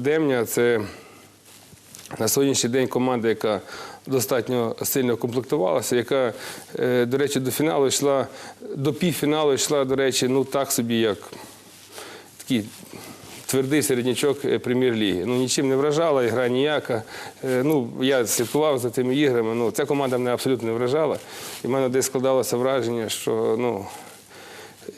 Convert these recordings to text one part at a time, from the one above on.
Демня це на сьогоднішній день команда, яка достатньо сильно комплектувалася, яка, е, до речі, до фіналу йшла, до півфіналу йшла, до речі, ну так собі, як такий твердий середнячок е, прем'єр-ліги. Ну, нічим не вражала, ігра ніяка. Е, Ну, я слідкував за тими іграми. Ну, ця команда мене абсолютно не вражала. І в мене десь складалося враження, що ну,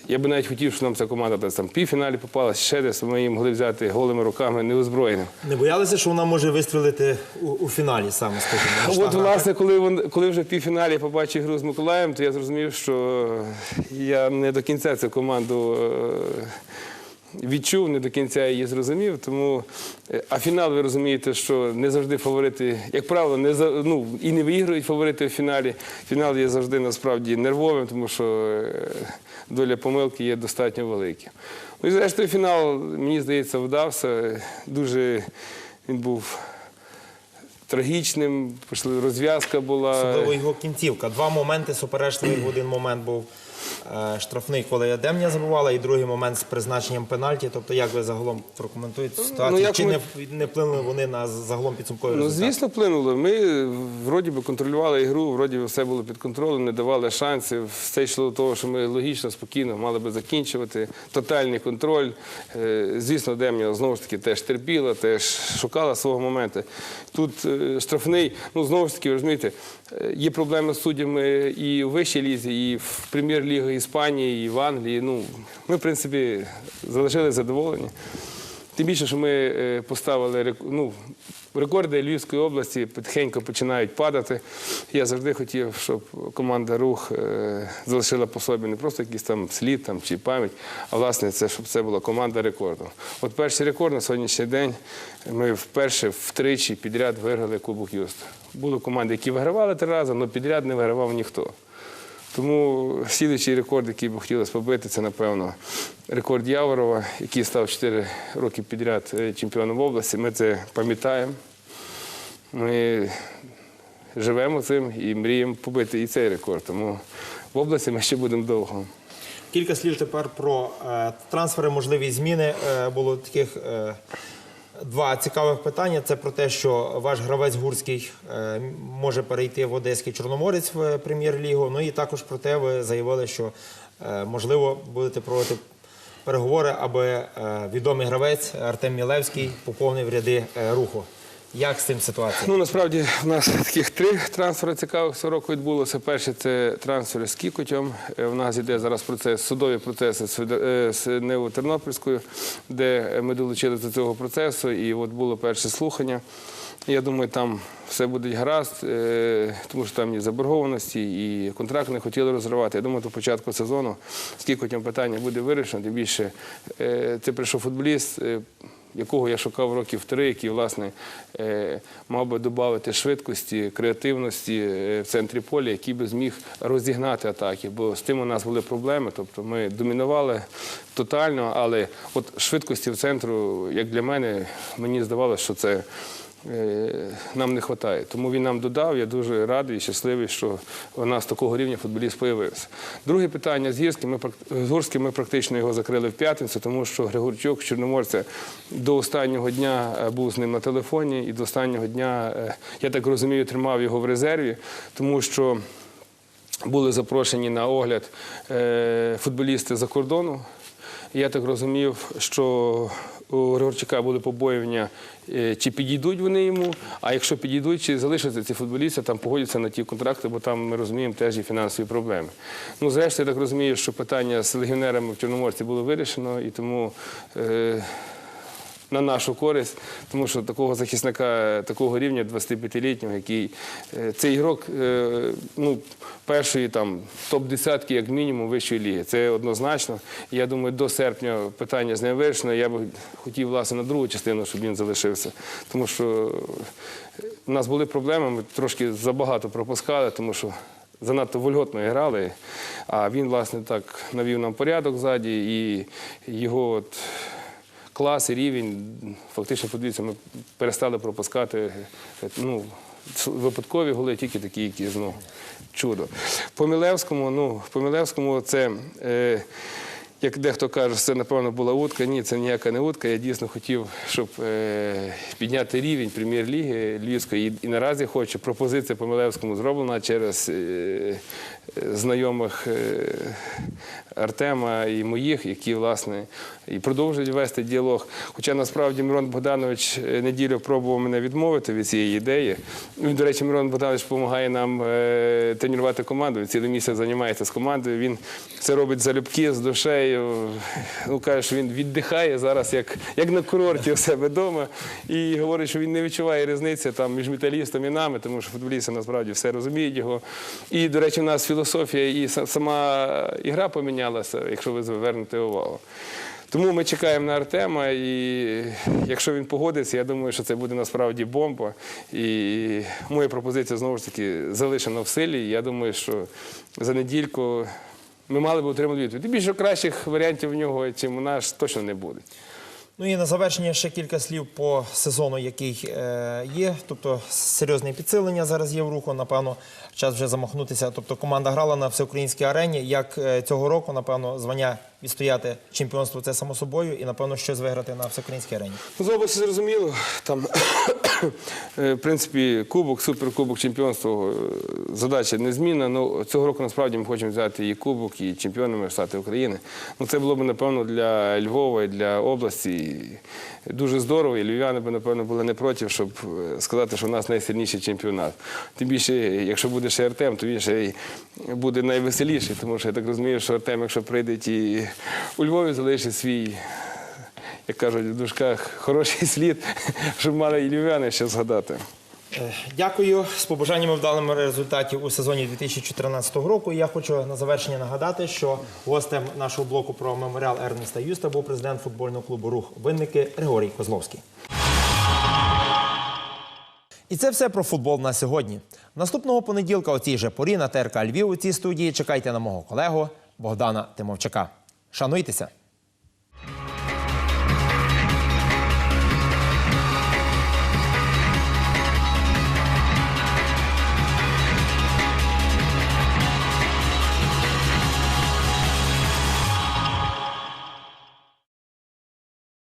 я би навіть хотів, щоб нам ця команда десь там в півфіналі попалася, ще десь ми її могли взяти голими руками, неозброєним. Не боялися, що вона може вистрілити у, у фіналі саме, скажімо. От, власне, коли, вон- коли вже в півфіналі побачив гру з Миколаєм, то я зрозумів, що я не до кінця цю команду е, відчув, не до кінця її зрозумів. Тому, е, а фінал, ви розумієте, що не завжди фаворити, як правило, не ну, і не виіграють фаворити в фіналі. Фінал є завжди насправді нервовим, тому що е, доля помилки є достатньо великим. Ну і зрештою, фінал, мені здається, вдався. Дуже він був трагічним, розв'язка була. Особливо його кінцівка. Два моменти суперечливі. В один момент був штрафний, коли Демня забувала, і другий момент з призначенням пенальті. Тобто, як ви загалом прокоментуєте ситуацію? як Чи ми- не, не вплинули вони на загалом підсумковий Ну, результат? звісно, вплинуло. Ми вроді би контролювали ігру, вроді би все було під контролем, не давали шансів. Все йшло до того, що ми логічно, спокійно мали би закінчувати. Тотальний контроль. Е, Звісно, Демня знову ж таки теж терпіла, теж шукала свого моменту. Тут е, штрафний, ну знову ж таки, розумієте, е, є проблеми з суддями і у вищій лізі, і в прем'єр-лігі Іспанії, і в Англії. Ну, ми, в принципі, залишили задоволені. Тим більше, що ми е, поставили ну, рекорди Львівської області потихеньку починають падати. Я завжди хотів, щоб команда рух е, залишила по собі не просто якийсь там слід там, чи пам'ять, а власне це, щоб це була команда рекорду. От перший рекорд на сьогоднішній день ми вперше втричі підряд виграли Кубок Юст. Були команди, які вигравали три рази, але підряд не вигравав ніхто. Тому слідуючий рекорд, який би хотілося побити, це, напевно, рекорд Яворова, який став 4 роки підряд е, чемпіоном області. Ми це пам'ятаємо. Ми живемо цим і мріємо побити і цей рекорд. Тому в області ми ще будемо довго. Кілька слів тепер про е, трансфери, можливі зміни. Е, було таких два цікавих питання. Це про те, що ваш гравець Гурський е, може перейти в Одеський Чорноморець в прем'єр-лігу. Ну і також про те, ви заявили, що е, можливо будете проводити переговори, аби е, відомий гравець Артем Мілевський поповнив ряди руху. Як з цим ситуація? Ну, насправді, в нас таких три трансфери цікавих цього року відбулося. Перший це трансфери з Кікотем. Е, У нас йде зараз процес, судові процеси з е, Нево Тернопільською, де ми долучилися до цього процесу, і от було перше слухання. Я думаю, там все буде гаразд, е, тому що там є заборгованості і контракт не хотіли розривати. Я думаю, до початку сезону з Кікотем питання буде вирішено. Тим більше е, це прийшов футболіст. Якого я шукав років три, який, власне, е, мав би додати швидкості, креативності е, в центрі поля, який би зміг розігнати атаки. Бо з тим у нас були проблеми. Тобто ми домінували тотально, але от швидкості в центру, як для мене, мені здавалося, що це. Е, Нам не вистачає. Тому він нам додав. Я дуже радий і щасливий, що у нас такого рівня футболіст з'явився. Друге питання з Гірським. З Гурським ми практично його закрили в п'ятницю, тому що Григорчук, Чорноморця, до останнього дня е, був з ним на телефоні, і до останнього дня, е, я так розумію, тримав його в резерві, тому що були запрошені на огляд футболісти за кордону. Я так розумів, що у Григорчука були побоювання, е, чи підійдуть вони йому, а якщо підійдуть, чи залишаться ці футболісти, там погодяться на ті контракти, бо там ми розуміємо теж є фінансові проблеми. Ну, зрештою, я так розумію, що питання з легіонерами в Чорноморці було вирішено, і тому. Е, на нашу користь, тому що такого захисника такого рівня 25-літнього, який е, цей ігрок е, ну, першої топ-десятки, як мінімум, вищої ліги. Це однозначно. Я думаю, до серпня питання з ним вирішено. Я би хотів власне на другу частину, щоб він залишився. Тому що у нас були проблеми, ми трошки забагато пропускали, тому що. Занадто вольготно грали, а він, власне, так навів нам порядок ззаді, і його от клас і рівень, фактично, подивіться, ми перестали пропускати ну, випадкові голи, тільки такі, які ну, чудо. По Мілевському, ну, по Мілевському це. Е, як дехто каже, це напевно була утка. Ні, це ніяка не утка. Я дійсно хотів, щоб е, підняти рівень прем'єр-ліги Львівської. І, і наразі хочу. Пропозиція по Милевському зроблена через е, знайомих е, Артема і моїх, які власне і продовжують вести діалог. Хоча насправді Мирон Богданович е, неділю пробував мене відмовити від цієї ідеї. Він, до речі, Мирон Богданович допомагає нам е, тренувати команду. Він цілий місяць займається з командою. Він це робить залюбки з душею. Ну що він віддихає зараз, як, як на курорті у себе вдома. І говорить, що він не відчуває різниці там між металістом і нами, тому що футболісти насправді все розуміють його. І, до речі, у нас філософія і сама ігра помінялася, якщо ви звернете увагу. Тому ми чекаємо на Артема, і якщо він погодиться, я думаю, що це буде насправді бомба. І моя пропозиція знову ж таки залишена в силі. Я думаю, що за недільку ми мали б отримати відповідь. І більше кращих варіантів в нього, чим у нас, точно не буде. Ну і на завершення ще кілька слів по сезону, який е, є. Тобто серйозне підсилення зараз є в руху. Напевно, час вже замахнутися. Тобто команда грала на всеукраїнській арені. Як е, цього року, напевно, звання відстояти чемпіонство це само собою, і напевно щось виграти на всеукраїнській арені. Ну, З області зрозуміло. Там, в принципі, кубок, суперкубок чемпіонства, е, задача незмінна. Ну, цього року насправді ми хочемо взяти і кубок, і чемпіонами стати України. Ну, це було б, напевно, для Львова і для області дуже здорово. І львів'яни б, напевно, були не проти, щоб е, сказати, що у нас найсильніший чемпіонат. Тим більше, якщо буде ще Артем, то він ще й буде найвеселіший, тому що я так розумію, що Артем, якщо прийде і у Львові залишить свій як кажуть в дужках, хороший слід, щоб мали і львів'яни ще згадати. Е, Дякую з побажаннями вдалими результатів у сезоні 2014 року. Я хочу на завершення нагадати, що гостем нашого блоку про меморіал Ернеста Юста був президент футбольного клубу Рух Винники Григорій Козловський. І це все про футбол на сьогодні. Наступного понеділка о цій же порі на ТРК Львів у цій студії чекайте на мого колегу Богдана Тимовчака. Шануйтеся!